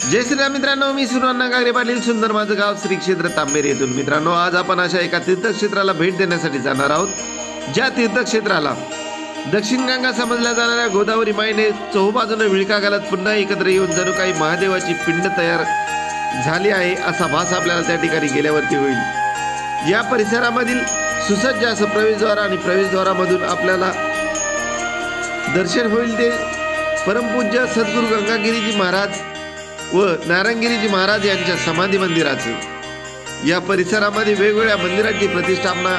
जय श्रीराम मित्रांनो मी सुरवान्ना गागरे पाटील. सुंदर माझं गाव श्री क्षेत्र तांबेर येथून. मित्रांनो आज आपण अशा एका तीर्थक्षेत्राला भेट देण्यासाठी जाणार आहोत. ज्या तीर्थक्षेत्राला दक्षिण गंगा समजल्या जाणाऱ्या गोदावरी माईने चहूबाजूने विळका घालत पुन्हा एकत्र येऊन जणू काही महादेवाची पिंड तयार झाली आहे असा भास आपल्याला त्या ठिकाणी गेल्यावरती होईल. या परिसरामधील सुसज्ज असं प्रवेशद्वार आणि प्रवेशद्वारामधून आपल्याला दर्शन होईल ते. परमपूज्य सद्गुरू गंगागिरीजी महाराज व नारायणगिरीजी महाराज यांच्या समाधी मंदिराचं. या परिसरामध्ये वेगवेगळ्या मंदिरांची प्रतिष्ठापना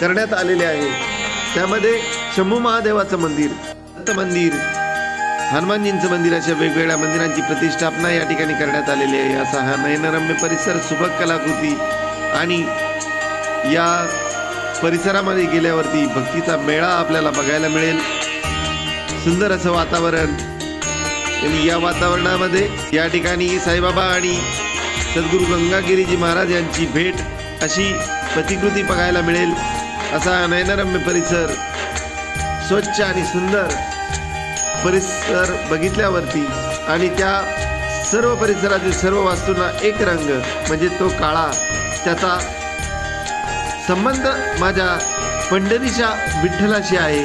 करण्यात आलेली आहे. त्यामध्ये शंभू महादेवाचं मंदिर दत्त मंदिर हनुमानजींचं मंदिर अशा वेगवेगळ्या मंदिरांची प्रतिष्ठापना या ठिकाणी करण्यात आलेली आहे. असा हा नयनरम्य परिसर सुबक कलाकृती आणि या परिसरामध्ये गेल्यावरती भक्तीचा मेळा आपल्याला बघायला मिळेल. सुंदर असं वातावरण आणि या वातावरणामध्ये या ठिकाणी साईबाबा आणि सद्गुरू गंगागिरीजी महाराज यांची भेट अशी प्रतिकृती बघायला मिळेल असा नयनरम्य परिसर स्वच्छ आणि सुंदर परिसर बघितल्यावरती आणि त्या सर्व परिसरातील सर्व वास्तूंना एक रंग म्हणजे तो काळा त्याचा संबंध माझ्या पंढरीच्या विठ्ठलाशी आहे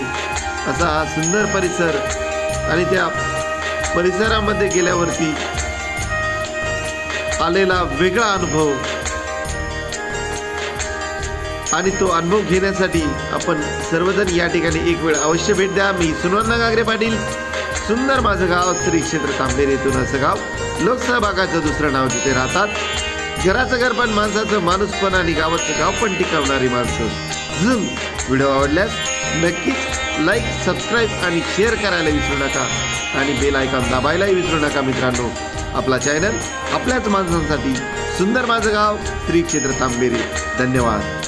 असा हा सुंदर परिसर आणि त्या परिसरामध्ये गेल्यावरती आलेला वेगळा अनुभव आणि तो अनुभव घेण्यासाठी आपण सर्वजण या ठिकाणी एक वेळ अवश्य भेट द्या. मी सुनवंदा गागरे पाटील सुंदर माझं गाव श्री क्षेत्र तांबेर येथून असं गाव. लोकसहभागाचं दुसरं नाव तिथे राहतात. घराचं घर पण माणसाचं माणूस पण आणि गावाचं गाव पण टिकवणारी माणसं. झुम व्हिडिओ आवडल्यास नक्कीच लाईक सबस्क्राईब आणि शेअर करायला विसरू नका. आणि बेल आयकॉन दाबायलाही विसरू नका मित्रांनो. आपला चॅनल आपल्याच माणसांसाठी सुंदर माझं गाव श्री क्षेत्र तांबेरी. धन्यवाद.